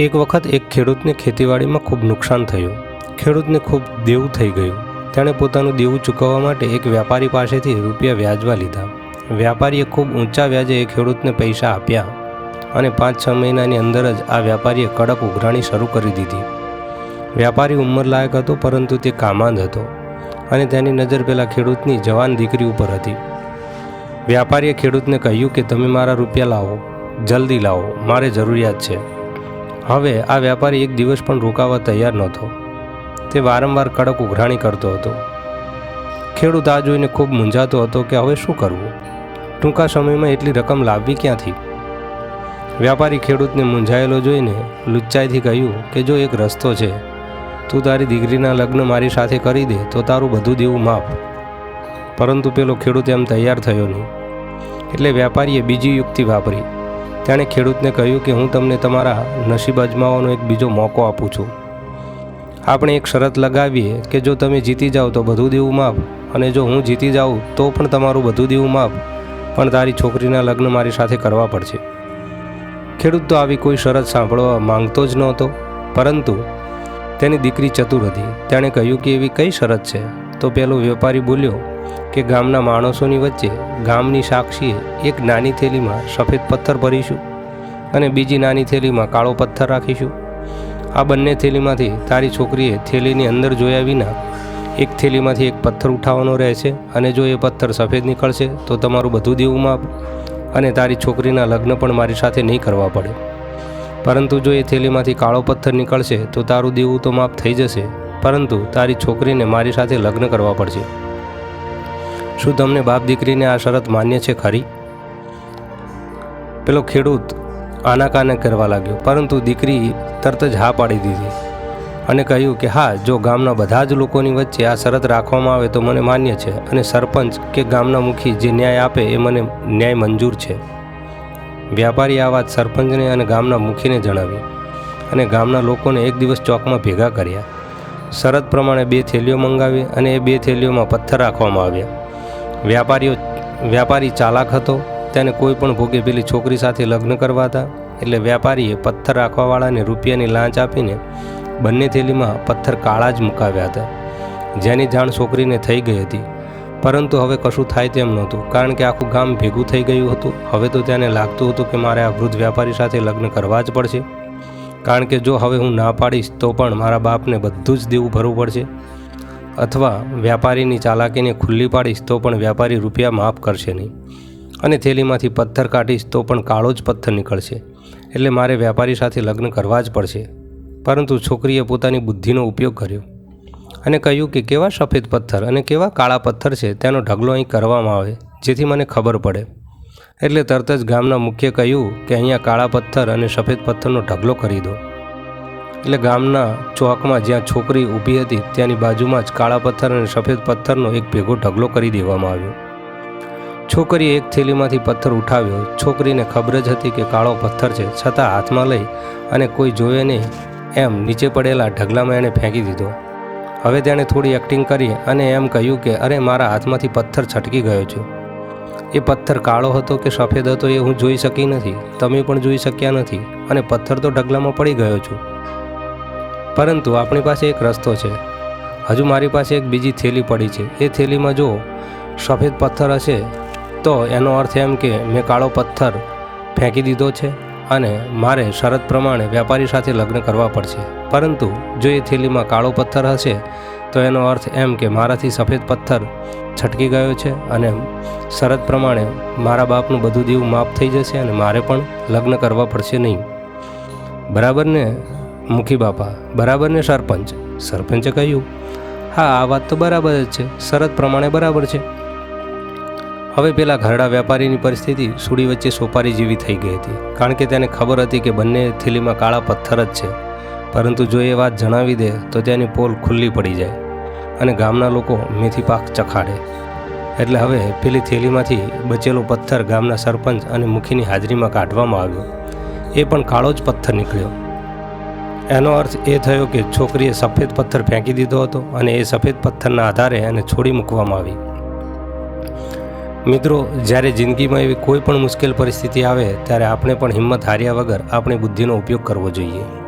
એક વખત એક ખેડૂતને ખેતીવાડીમાં ખૂબ નુકસાન થયું. ખેડૂતને ખૂબ દેવું થઈ ગયું. તેણે પોતાનું દેવું ચૂકવવા માટે એક વ્યાપારી પાસેથી રૂપિયા વ્યાજવા લીધા. વ્યાપારીએ ખૂબ ઊંચા વ્યાજે એ ખેડૂતને પૈસા આપ્યા અને પાંચ છ મહિનાની અંદર જ આ વ્યાપારીએ કડક ઉઘરાણી શરૂ કરી દીધી. વ્યાપારી ઉંમરલાયક હતો, પરંતુ તે કામાંદ હતો અને તેની નજર પેલા ખેડૂતની જવાન દીકરી ઉપર હતી. વ્યાપારીએ ખેડૂતને કહ્યું કે, તમે મારા રૂપિયા લાવો, જલ્દી લાવો, મારે જરૂરિયાત છે. હવે આ વ્યાપારી એક દિવસ પણ રોકાવા તૈયાર નહોતો. તે વારંવાર કડક ઉઘરાણી કરતો હતો. ખેડૂત આ જોઈને ખૂબ મૂંઝાતો હતો કે હવે શું કરવું? ટૂંકા સમયમાં એટલી રકમ લાવવી ક્યાંથી? વ્યાપારી ખેડૂતને મૂંઝાયેલો જોઈને લુચ્ચાઈથી કહ્યું કે જો એક રસ્તો છે, તું તારી દીકરીના લગ્ન મારી સાથે કરી દે તો તારું બધું દેવું માફ. પરંતુ પેલો ખેડૂત એમ તૈયાર થયો નહીં. એટલે વેપારીએ બીજી યુક્તિ વાપરી. તેણે ખેડૂતને કહ્યું કે હું તમને તમારા નસીબ અજમાવવાનો એક બીજો મોકો આપું છું. આપણે એક શરત લગાવીએ કે જો તમે જીતી જાઓ તો બધું દેવું માફ અને જો હું જીતી જાઉં તો પણ તમારું બધું દેવું માફ. પણ તારી છોકરીના લગ્ન મારી સાથે કરવા પડશે. ખેડૂત તો આવી કોઈ શરત સાંભળવા માંગતો જ નહોતો, પરંતુ તેની દીકરી ચતુર હતી. તેણે કહ્યું કે એવી કઈ શરત છે? તો પેલો વેપારી બોલ્યો કે ગામના માણસોની વચ્ચે ગામની સાક્ષીએ એક નાની થેલીમાં સફેદ પથ્થર ભરીશું અને બીજી નાની થેલીમાં કાળો પથ્થર રાખીશું. આ બંને થેલીમાંથી તારી છોકરીએ થેલીની અંદર જોયા વિના એક થેલીમાંથી એક પથ્થર ઉઠાવવાનો રહેશે અને જો એ પથ્થર સફેદ નીકળશે તો તમારું બધું દેવું માપ અને તારી છોકરીના લગ્ન પણ મારી સાથે નહીં કરવા પડે. પરંતુ જો એ થેલીમાંથી કાળો પથ્થર નીકળશે તો તારું દેવું તો માફ થઈ જશે, પરંતુ તારી છોકરીને મારી સાથે લગ્ન કરવા પડશે. શું તમને બાપ દીકરીને આ શરત માન્ય છે ખરી? પેલો ખેડૂત આનાકાને કરવા લાગ્યો, પરંતુ દીકરી તરત જ હા પાડી દીધી અને કહ્યું કે હા, જો ગામના બધા જ લોકોની વચ્ચે આ શરત રાખવામાં આવે તો મને માન્ય છે અને સરપંચ કે ગામના મુખી જે ન્યાય આપે એ મને ન્યાય મંજૂર છે. વ્યાપારી આ વાત સરપંચને અને ગામના મુખીને જણાવી અને ગામના લોકોને એક દિવસ ચોકમાં ભેગા કર્યા. શરત પ્રમાણે બે થેલીઓ મંગાવી અને એ બે થેલીઓમાં પથ્થર રાખવામાં આવ્યા. વ્યાપારીઓ વ્યાપારી ચાલાક હતો. તેને કોઈ પણ ભોગે પેલી છોકરી સાથે લગ્ન કરવા હતા એટલે વ્યાપારીએ પથ્થર રાખવાવાળાને રૂપિયાની લાંચ આપીને બંને થેલીમાં પથ્થર કાળા જ મુકાવ્યા હતા. જેની જાણ છોકરીને થઈ ગઈ હતી. પરંતુ હવે કશું થાય તેમ નહોતું. કારણ કે આખું ગામ ભેગું થઈ ગયું હતું. હવે તો તેને લાગતું હતું કે મારે આ વૃદ્ધ વ્યાપારી સાથે લગ્ન કરવા જ પડશે. કારણ કે જો હવે હું ના પાડીશ તો પણ મારા બાપને બધું જ દેવું ભરવું પડશે. અથવા વ્યાપારીની ચાલાકીને ખુલ્લી પાડીશ તો પણ વ્યાપારી રૂપિયા માફ કરશે નહીં. અને થેલીમાંથી પથ્થર કાઢીશ તો પણ કાળો જ પથ્થર નીકળશે. એટલે મારે વ્યાપારી સાથે લગ્ન કરવા જ પડશે. પરંતુ છોકરીએ પોતાની બુદ્ધિનો ઉપયોગ કર્યો અને કહ્યું કે કેવા સફેદ પથ્થર અને કેવા કાળા પથ્થર છે તેનો ઢગલો અહીં કરવામાં આવે, જેથી મને ખબર પડે. એટલે તરત જ ગામના મુખ્ય કહ્યું કે અહીંયા કાળા પથ્થર અને સફેદ પથ્થરનો ઢગલો કરી દો. એટલે ગામના ચોકમાં જ્યાં છોકરી ઊભી હતી, ત્યાંની બાજુમાં જ કાળા પથ્થર અને સફેદ પથ્થરનો એક ભેગો ઢગલો કરી દેવામાં આવ્યો. છોકરીએ એક થેલીમાંથી પથ્થર ઉઠાવ્યો. છોકરીને ખબર જ હતી કે કાળો પથ્થર છે. છતાં હાથમાં લઈ અને કોઈ જોવે નહીં એમ નીચે પડેલા ઢગલામાં એણે ફેંકી દીધો. હવે તેણે થોડી એક્ટિંગ કરી અને એમ કહ્યું કે, અરે, મારા હાથમાંથી પથ્થર છટકી ગયો છે. એ પથ્થર કાળો હતો કે સફેદ હતો એ હું જોઈ શકી નથી. તમે પણ જોઈ શક્યા નથી. અને પથ્થર તો ઢગલામાં પડી ગયો છું. પરંતુ આપણી પાસે એક રસ્તો છે. હજુ મારી પાસે એક બીજી થેલી પડી છે. એ થેલીમાં જો સફેદ પથ્થર હશે. તો એનો અર્થ એમ કે મેં કાળો પથ્થર ફેંકી દીધો છે અને મારે શરત પ્રમાણે વેપારી સાથે લગ્ન કરવા પડશે. પરંતુ જો એ થેલીમાં કાળો પથ્થર હશે, તો એનો અર્થ એમ કે મારાથી સફેદ પથ્થર છટકી ગયો છે અને શરત પ્રમાણે મારા બાપનું બધું દેવું માફ થઈ જશે અને મારે પણ લગ્ન કરવા પડશે નહીં. બરાબર ને? મુખી બાપા, બરાબર ને સરપંચ? સરપંચે કહ્યું, હા, આ વાત તો બરાબર જ છે. શરત પ્રમાણે બરાબર છે. હવે પેલા ઘરડા વેપારીની પરિસ્થિતિ સુડી વચ્ચે સોપારી જેવી થઈ ગઈ હતી. કારણ કે તેને ખબર હતી કે બંને થેલીમાં કાળા પથ્થર જ છે. પરંતુ જો એ વાત જણાવી દે, તો તેની પોલ ખુલ્લી પડી જાય અને ગામના લોકો મેથી પાક ચખાડે. એટલે હવે પેલી થેલીમાંથી બચેલો પથ્થર ગામના સરપંચ અને મુખીની હાજરીમાં કાઢવામાં આવ્યો. એ પણ કાળો જ પથ્થર નીકળ્યો. એનો અર્થ એ થયો કે છોકરીએ સફેદ પથ્થર ફેંકી દીધો હતો અને એ સફેદ પથ્થરના આધારે એને છોડી મૂકવામાં આવી. મિત્રો, જ્યારે જિંદગીમાં એવી કોઈ પણ મુશ્કેલ પરિસ્થિતિ આવે, ત્યારે આપણે પણ હિંમત હાર્યા વગર આપણી બુદ્ધિનો ઉપયોગ કરવો જોઈએ.